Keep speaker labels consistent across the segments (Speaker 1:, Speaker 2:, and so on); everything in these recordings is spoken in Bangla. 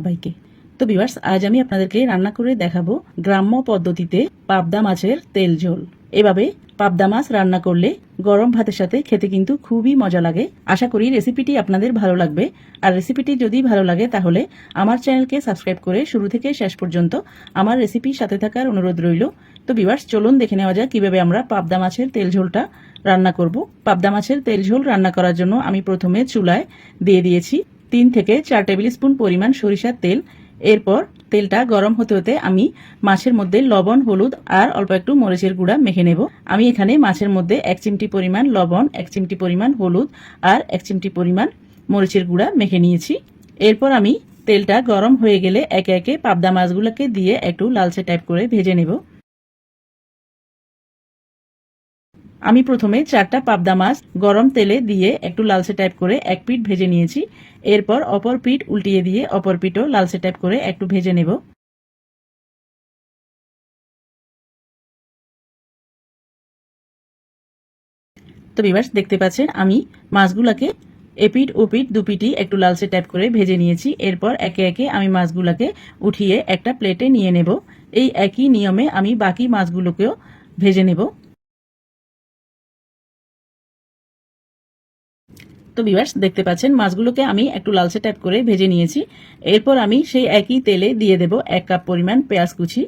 Speaker 1: সবাইকে। তো বিভার্স আজ আমি আপনাদেরকে রান্না করে দেখাবো গ্রাম্য পদ্ধতিতে পাবদা মাছের তেল ঝোল। এভাবে পাবদা মাছ রান্না করলে গরম ভাতের সাথে খেতে কিন্তু খুবই মজা লাগে। আশা করি রেসিপিটি আপনাদের ভালো লাগবে। আর রেসিপিটি যদি ভালো লাগে, তাহলে আমার চ্যানেলকে সাবস্ক্রাইব করে শুরু থেকে শেষ পর্যন্ত আমার রেসিপির সাথে থাকার অনুরোধ রইল। তো বিভার্স চলুন দেখে নেওয়া যাক কীভাবে আমরা পাবদা মাছের তেল ঝোলটা রান্না করব। পাবদা মাছের তেল ঝোল রান্না করার জন্য আমি প্রথমে চুলায় দিয়ে দিয়েছি তিন থেকে চার টেবিল স্পুন পরিমাণ সরিষার তেল। এরপর তেলটা গরম হতে হতে আমি মাছের মধ্যে লবণ, হলুদ আর অল্প একটু মরিচের গুঁড়া মেখে নেব। আমি এখানে মাছের মধ্যে এক চিমটি পরিমাণ লবণ, এক চিমটি পরিমাণ হলুদ আর এক চিমটি পরিমাণ মরিচের গুঁড়া মেখে নিয়েছি। এরপর আমি তেলটা গরম হয়ে গেলে একে একে পাবদা মাছগুলোকে দিয়ে একটু লালচে টাইপ করে ভেজে নেব। আমি প্রথমে চারটা পাবদা মাছ গরম তেলে দিয়ে একটু লালচে টাইপ করে এক পিঠ ভেজে নিয়েছি। এরপর অপর পিঠ উল্টিয়ে দিয়ে অপর পিঠও লালচে টাইপ করে একটু ভেজে নেব। তো বিবাস দেখতে পাচ্ছেন, আমি মাছগুলাকে এপিট ওপিট দুপিটি একটু লালচে টাইপ করে ভেজে নিয়েছি। এরপর একে একে আমি মাছগুলাকে উঠিয়ে একটা প্লেটে নিয়ে নেব। এই একই নিয়মে আমি বাকি মাছগুলোকেও ভেজে নেব। তো বিভার্স দেখতে পাচ্ছেন। মাছগুলোকে আমি একটু লালচে টাইপ করে ভেজে নিয়েছি। এরপর আমি সেই একই তেলে দিয়ে দেব এক কাপ পরিমাণ পেঁয়াজ কুচি।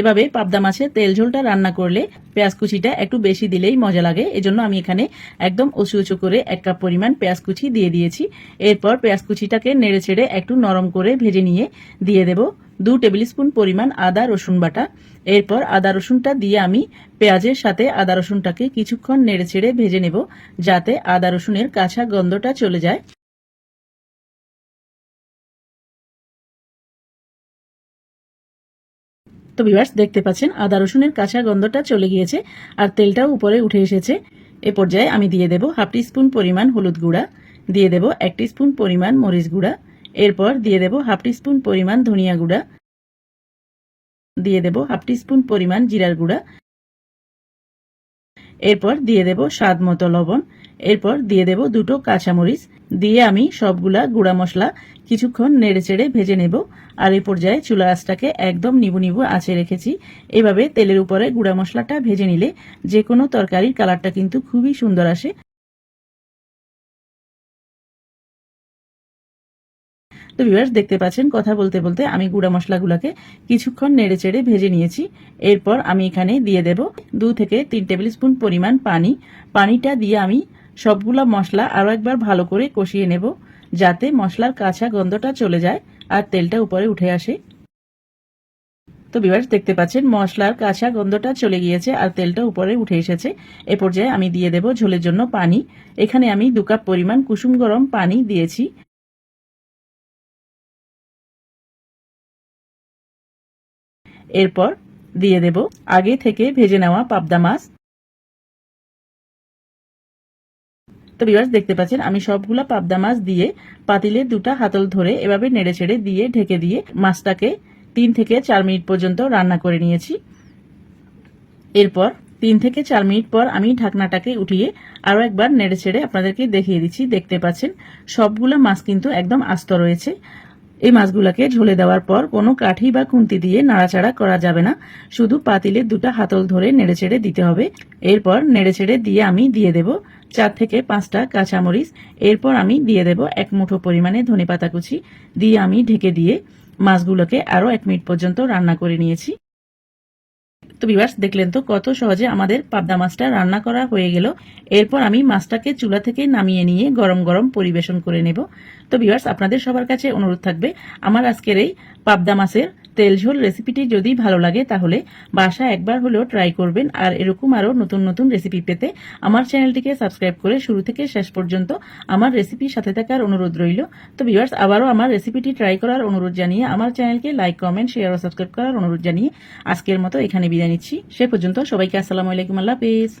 Speaker 1: এভাবে পাবদা মাছের তেল ঝোলটা রান্না করলে পেঁয়াজ কুচিটা একটু বেশি দিলেই মজা লাগে। এজন্য আমি এখানে একদম উঁচু উঁচু করে এক কাপ পরিমাণ পেঁয়াজ কুচি দিয়ে দিয়েছি। এরপর পেঁয়াজ কুচিটাকে নেড়ে ছেড়ে একটু নরম করে ভেজে নিয়ে দিয়ে দেব। দু টেবিল স্পুন পরিমাণ আদা, রসুন বাটা। এরপর আদা, রসুনটা দিয়ে আমি পেঁয়াজের সাথে আদা, রসুনটাকে কিছুক্ষণ নেড়ে ছেড়ে ভেজে নেব, যাতে আদা, রসুনের কাঁচা গন্ধটা চলে যায়। তো বিভার্স দেখতে পাচ্ছেন, আদা, রসুনের কাঁচা গন্ধটা চলে গিয়েছে আর তেলটাও উপরে উঠে এসেছে। এ পর্যায়ে আমি দিয়ে দেব হাফ টি স্পুন পরিমাণ হলুদ গুঁড়া, দিয়ে দেব এক স্পুন পরিমাণ মরিচ গুঁড়া এরপর দিয়ে দেব হাফ স্পুন পরিমাণ ধনিয়া গুঁড়া। দিয়ে দেব হাফ স্পুন পরিমাণ জিরার গুঁড়া। এরপর দিয়ে দেব স্বাদ মতো লবণ। এরপর দিয়ে দেব দুটো কাঁচামরিচ। দিয়ে আমি সবগুলা গুঁড়া মশলা কিছুক্ষণ নেড়ে চেড়ে ভেজে নেব। আর এই পর্যায়ে চুলা আঁচটাকে একদম নিবু নিবু আঁচে রেখেছি। এভাবে তেলের উপরে গুঁড়া মশলাটা ভেজে নিলে যে কোনো তরকারির কালারটা কিন্তু খুবই সুন্দর আসে। তো ভিউয়ার্স দেখতে পাচ্ছেন, কথা বলতে বলতে আমি গুঁড়া মশলাগুলোকে কিছুক্ষণ নেড়ে চেড়ে ভেজে নিয়েছি। এরপর আমি এখানে দিয়ে দেব দু থেকে তিন টেবিল স্পুন পরিমাণ পানি। পানিটা দিয়ে আমি সবগুলা মশলা আরও একবার ভালো করে কষিয়ে নেব, যাতে মশলার কাঁচা গন্ধটা চলে যায় আর তেলটা উপরে উঠে আসে। তো ভিউয়ার্স দেখতে পাচ্ছেন, মশলার কাঁচা গন্ধটা চলে গিয়েছে আর তেলটা উপরে উঠে এসেছে। এ পর্যায়ে আমি দিয়ে দেব ঝোলের জন্য পানি। এখানে আমি দু কাপ পরিমাণ কুসুম গরম পানি দিয়েছি। এরপর দিয়ে দেব আগে থেকে ভেজে নেওয়া পাবদা মাছ। তো বিভার্স দেখতে পাচ্ছেন, আমি সবগুলা পাবদা মাছ দিয়ে পাতিলে দুটা হাতল ধরে এভাবে নেড়ে ছেড়ে দিয়ে ঢেকে দিয়ে মাছটাকে তিন থেকে চার মিনিট পর্যন্ত রান্না করে নিয়েছি। এরপর তিন থেকে চার মিনিট পর আমি ঢাকনাটাকে উঠিয়ে আরও একবার নেড়ে ছেড়ে আপনাদেরকে দেখিয়ে দিচ্ছি। দেখতে পাচ্ছেন, সবগুলো মাছ কিন্তু একদম আস্ত রয়েছে। এই মাছগুলাকে ঝোলে দেওয়ার পর কোনো কাঠি বা খুন্তি দিয়ে নাড়াচাড়া করা যাবে না। শুধু পাতিলে দুটা হাতল ধরে নেড়েচেড়ে দিতে হবে। এরপর নেড়েচেড়ে দিয়ে আমি দিয়ে দেব চার থেকে পাঁচটা কাঁচামরিচ। এরপর আমি দিয়ে দেব এক মুঠো পরিমাণে ধনে পাতা কুচি। দিয়ে আমি ঢেকে দিয়ে মাছগুলোকে আরও এক মিনিট পর্যন্ত রান্না করে নিয়েছি। তো বিভার্স দেখলেন তো কত সহজে আমাদের পাবদা মাছটা রান্না করা হয়ে গেল। এরপর আমি মাছটাকে চুলা থেকে নামিয়ে নিয়ে গরম গরম পরিবেশন করে নেব। তো বিভার্স আপনাদের সবার কাছে অনুরোধ থাকবে, আমার আজকের এই পাবদা মাছের তেল ঝোল রেসিপিটি যদি ভালো লাগে, তাহলে বাসা একবার হলেও ট্রাই করবেন। আর এরকম আরও নতুন নতুন রেসিপি পেতে আমার চ্যানেলটিকে সাবস্ক্রাইব করে শুরু থেকে শেষ পর্যন্ত আমার রেসিপির সাথে থাকার অনুরোধ রইল। তো ভিউয়ার্স আবারও আমার রেসিপিটি ট্রাই করার অনুরোধ জানিয়ে, আমার চ্যানেলকে লাইক কমেন্ট শেয়ার ও সাবস্ক্রাইব করার অনুরোধ জানিয়ে আজকের মতো এখানে বিদায় নিচ্ছি। সে পর্যন্ত সবাইকে আসসালামু আলাইকুম, আল্লাহ হাফিজ।